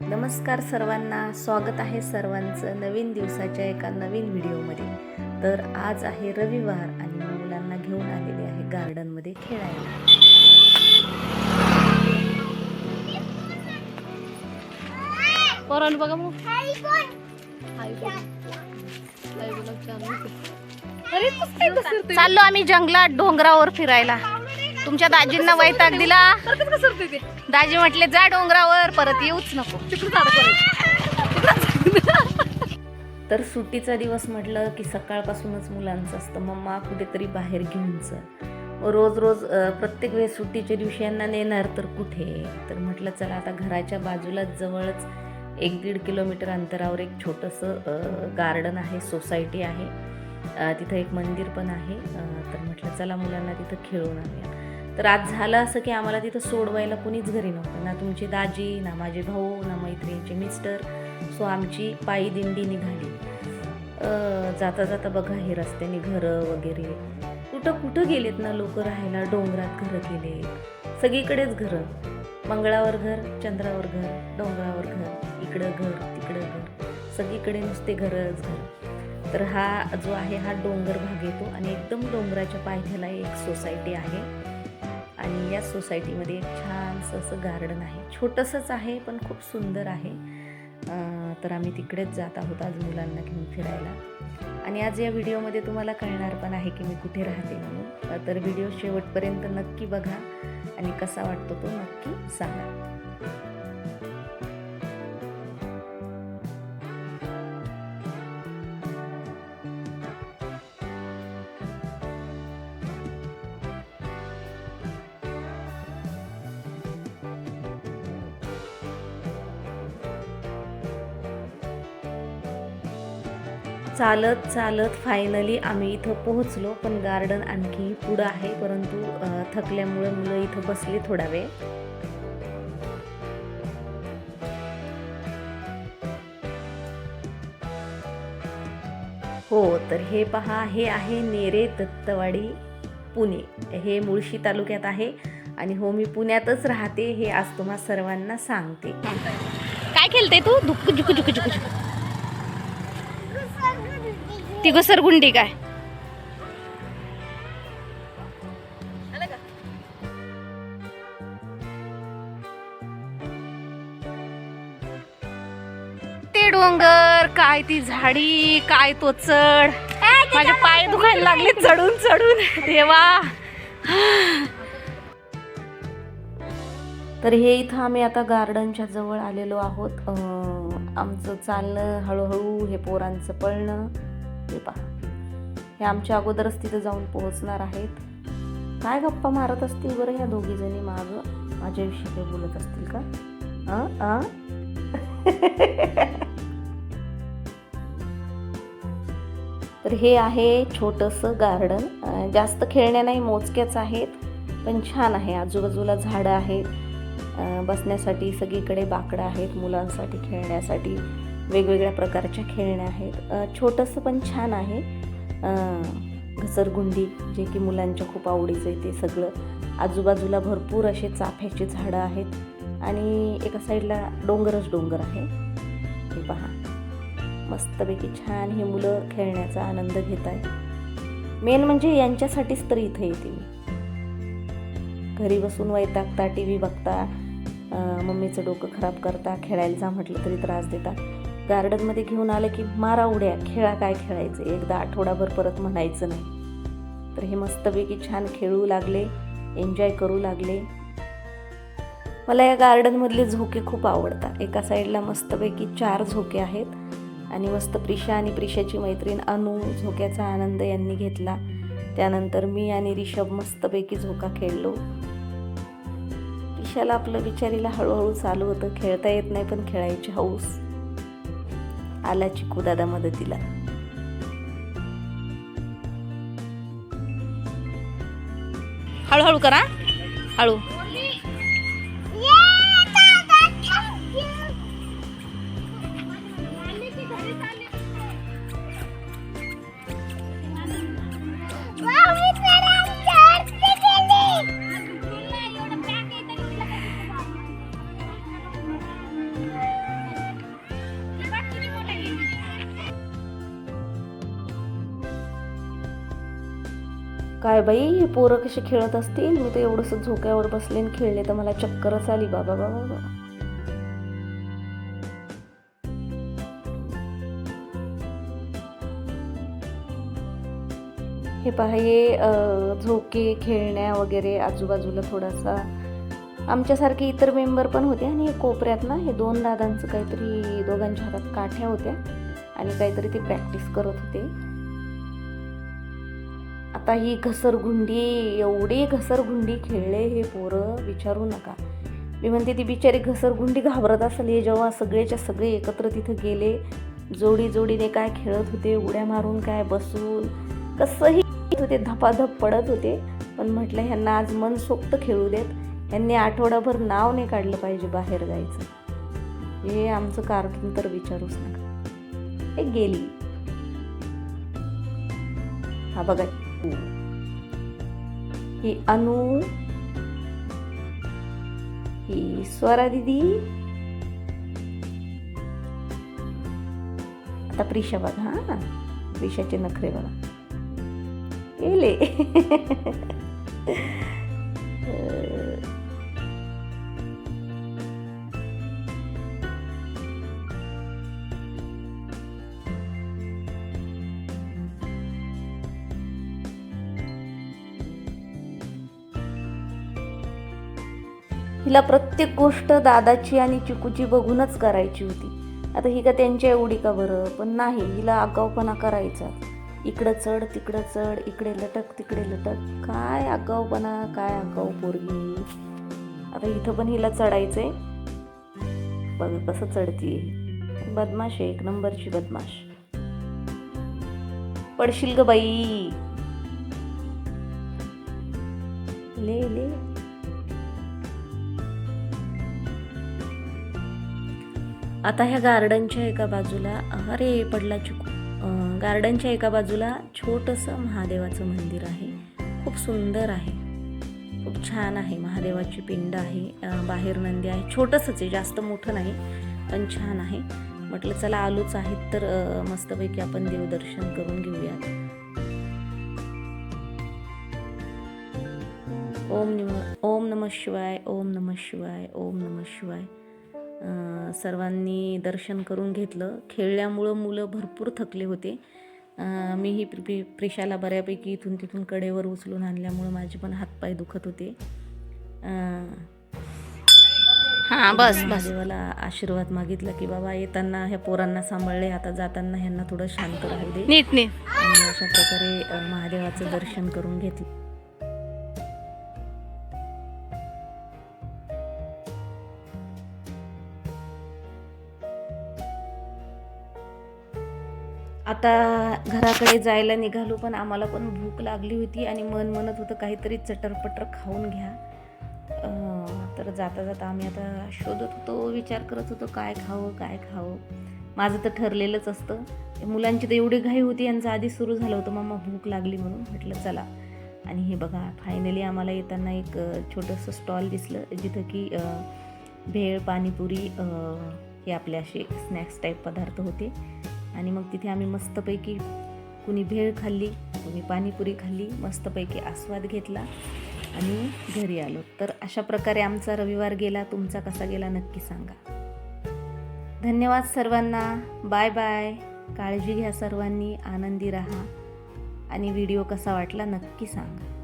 नमस्कार सर्वांना स्वागत आहे सर्वांचं नवीन दिवसाच्या एका नवीन व्हिडिओमध्ये. तर आज आहे रविवार आणि मी मुलांना घेऊन आलेली आहे गार्डनमध्ये खेळायला. पोरांनो बघा मग? चाललो आम्ही जंगलात डोंगरावर फिरायला. तुमच्या दाजींना वैताग दिला? दाजी म्हटले जा डोंगरावर परत येऊच नको. तर सुट्टीचा दिवस म्हटलं की सकाळपासूनच मुलांचं असतं. मम्मा कुठेतरी बाहेर घेऊन चल रोज रोज प्रत्येक वेळेस सुट्टीच्या दिवशी यांना नेणार तर कुठे? तर म्हटलं चला आता घराच्या बाजूलाच जवळच एक दीड किलोमीटर अंतरावर एक छोटंसं गार्डन आहे सोसायटी आहे. तिथं एक मंदिर पण आहे. तर म्हटलं चला मुलांना तिथं खेळून आणूया. तर आज झालं असं की आम्हाला तिथं सोडवायला कुणीच घरी नव्हतं. ना तुमची दाजी ना माझे भाऊ ना मैत्रिणीचे मिस्टर. सो आमची पायी दिंडी निघाली. जाता जाता बघा हे रस्त्याने घरं वगैरे. कुठं कुठं गेलेत ना लोक राहायला? डोंगरात घरं गेले सगळीकडेच घरं. मंगळावर घर चंद्रावर घर डोंगरावर घर इकडं घर तिकडं घर. सगळीकडे नुसते घरच घर. तर हा जो आहे हा डोंगर भाग येतो आणि एकदम डोंगराच्या पायथ्याला एक सोसायटी आहे. आणि या सोसायटीमध्ये एक छानसं असं गार्डन आहे. छोटंसंच आहे पण खूप सुंदर आहे. तर आम्ही तिकडेच जात आहोत आज मुलांना घेऊन फिरायला. आणि आज या व्हिडिओमध्ये तुम्हाला कळणार पण आहे की मी कुठे राहते म्हणून. तर व्हिडिओ शेवटपर्यंत नक्की बघा आणि कसा वाटतो तो नक्की सांगा. चालत चालत फायनली आम्ही इथं पोहोचलो पण गार्डन आणखी पुढं आहे परंतु थकल्यामुळे मुलं इथं बसली थोडा वेळ. हो तर हे पहा हे आहे नेरे दत्तवाडी पुणे. हे मुळशी तालुक्यात आहे आणि हो मी पुण्यातच राहते हे आज तुम्हा सर्वांना सांगते. काय खेळते तू? दुक्क झुक झुक झुक झुक ती घसरगुंडी काय? ते डोंगर काय ती झाडी काय तो चढ. माझे पाय दुखायला लागले चढून चढून. देवा. तर हे इथं आम्ही आता गार्डनच्या जवळ आलेलो आहोत. अं, आमचं चालणं हळूहळू हे पोरांचं पळणं. हे पहा. हे आमच्या अगोदरच तिथं जाऊन पोहोचणार आहेत. काय गप्पा मारत असतील बरं ह्या दोघी जणी माग? माझ्याविषयी काही बोलत असतील का? आ तर हे आहे छोटंसं गार्डन जास्त खेळण्या नाही मोजक्याच आहेत पण छान आहे. आजूबाजूला झाडं आहेत. बसण्यासाठी सगळीकडे बाकडं आहेत मुलांसाठी खेळण्यासाठी. वेगवेगळ्या प्रकारच्या खेळण्या आहेत. छोटंसं पण छान आहे. घसरगुंडी जे की मुलांच्या खूप आवडीचं आहे ते सगळं. आजूबाजूला भरपूर असे चाफ्याची झाडं आहेत आणि एका साईडला डोंगरच डोंगर आहे. हे पहा. मस्तपैकी छान हे मुलं खेळण्याचा आनंद घेत आहेत. मेन म्हणजे यांच्यासाठीच तर इथे येते मी. घरी बसून वैतागता टी व्ही बघता मम्मीचं डोकं खराब करता खेळायला जा म्हटलं तरी त्रास देता. गार्डनमध्ये घेऊन आलं की मारा उड्या खेळा काय खेळायचं? एकदा आठवडाभर परत म्हणायचं नाही. तर हे मस्तपैकी छान खेळू लागले एन्जॉय करू लागले. मला या गार्डनमधले झोके खूप आवडतात. एका साईडला मस्तपैकी चार झोके आहेत आणि मस्त प्रिशा आणि प्रिशाची मैत्रीण अनु झोक्याचा आनंद यांनी घेतला. त्यानंतर मी आणि रिषभ मस्तपैकी झोका खेळलो. प्रिशाला आपलं बिचारीला हळूहळू चालू होतं. खेळता येत नाही पण खेळायची हौस. आला चिकू दादा मदतीला. हळूहळू करा. हळू. काय बाई हे पोरं कसे खेळत असतील? मी तर एवढंसं झोक्यावर बसले आणि खेळले तर मला चक्करच आली बाबा बाबा बाबा हे पहा हे झोके खेळण्या वगैरे आजूबाजूला थोडासा. आमच्यासारखे इतर मेंबर पण होते आणि कोपऱ्यात ना हे दोन दादांचं काहीतरी दोघांच्या हातात काठ्या होत्या आणि काहीतरी ते प्रॅक्टिस करत होते. आता ही घसरगुंडी एवढी घसरगुंडी खेळले हे पोरं विचारू नका. मी म्हणते ती बिचारी घसरगुंडी घाबरत असेल हे जेव्हा सगळेच्या सगळे एकत्र तिथं गेले जोडी जोडीने काय खेळत होते उड्या मारून काय बसून कसंही होते धपाधप पडत होते पण म्हटलं ह्यांना आज मनसोक्त खेळू देत यांनी आठवडाभर नाव नाही काढलं पाहिजे बाहेर जायचं. हे आमचं कार्टून तर विचारूच नका. हे गेली. हा बघा. ही अनु ही स्वरा दिदी. आता प्रिशा बघा हा. प्रिशाचे नखरे बघा. गेले. हिला प्रत्येक गोष्ट दादाची आणि चिकूची बघूनच करायची होती. आता ही का त्यांच्या एवढी का बरं? पण नाही हिला आगाऊपणा करायचा. इकडं चढ तिकडं चढ इकडे लटक तिकडे लटक. काय आगाऊपणा काय आगाऊ पोरगी? आता इथं पण हिला चढायचंय. बघ कसं चढतीये बदमाश आहे एक नंबरची बदमाश. पडशील ग बाई. ले ले. आता ह्या गार्डनच्या एका बाजूला अरे पडला चुकू. गार्डनच्या एका बाजूला छोटंसं महादेवाचं मंदिर आहे. खूप सुंदर आहे. खूप छान आहे. महादेवाची पिंड आहे. बाहेर नंदी आहे. छोटंसंच आहे. जास्त मोठं नाही पण छान आहे. म्हटलं चला आलोच आहेत तर मस्तपैकी आपण देवदर्शन करून घेऊयात. ओम नम ओम नम शिवाय ओम नम शिवाय ओम नम शिवाय. सर्वांनी दर्शन करून घेतलं. खेळल्यामुळं मुलं भरपूर थकले होते. मीही प्रि प्रि- प्रिशाला बऱ्यापैकी इथून तिथून कडेवर उचलून आणल्यामुळं माझे पण हातपाय दुखत होते. हा बस बस. महादेवाला आशीर्वाद मागितला की बाबा येताना ह्या पोरांना सांभाळले आता जाताना ह्यांना थोडं शांत राहू दे. नीट नीट. अशा प्रकारे महादेवाचं दर्शन करून घेतलं. आता घराकडे जायला निघालो पण आम्हाला पण भूक लागली होती आणि मन म्हणत होतं काहीतरी चटरपटर खाऊन घ्या. तर जाता जाता आम्ही आता शोधत होतो विचार करत होतो काय खावं काय खावं. माझं तर ठरलेलंच असतं. मुलांची तर एवढी घाई होती यांचं आधी सुरू झालं होतं मम्मा भूक लागली म्हणून म्हटलं चला. आणि हे बघा फायनली आम्हाला येताना एक छोटंसं स्टॉल दिसलं जिथं की भेळ पाणीपुरी हे आपले असे स्नॅक्स टाईप पदार्थ होते. आणि मग तिथे आम्ही मस्तपैकी कुणी भेळ खाल्ली कुणी पाणीपुरी खाल्ली मस्तपैकी आस्वाद घेतला आणि घरी आलो. तर अशा प्रकारे आमचा रविवार गेला. तुमचा कसा गेला नक्की सांगा. धन्यवाद सर्वांना. Bye bye. काळजी घ्या सर्वांनी. आनंदी राहा. आणि व्हिडिओ कसा वाटला नक्की सांगा.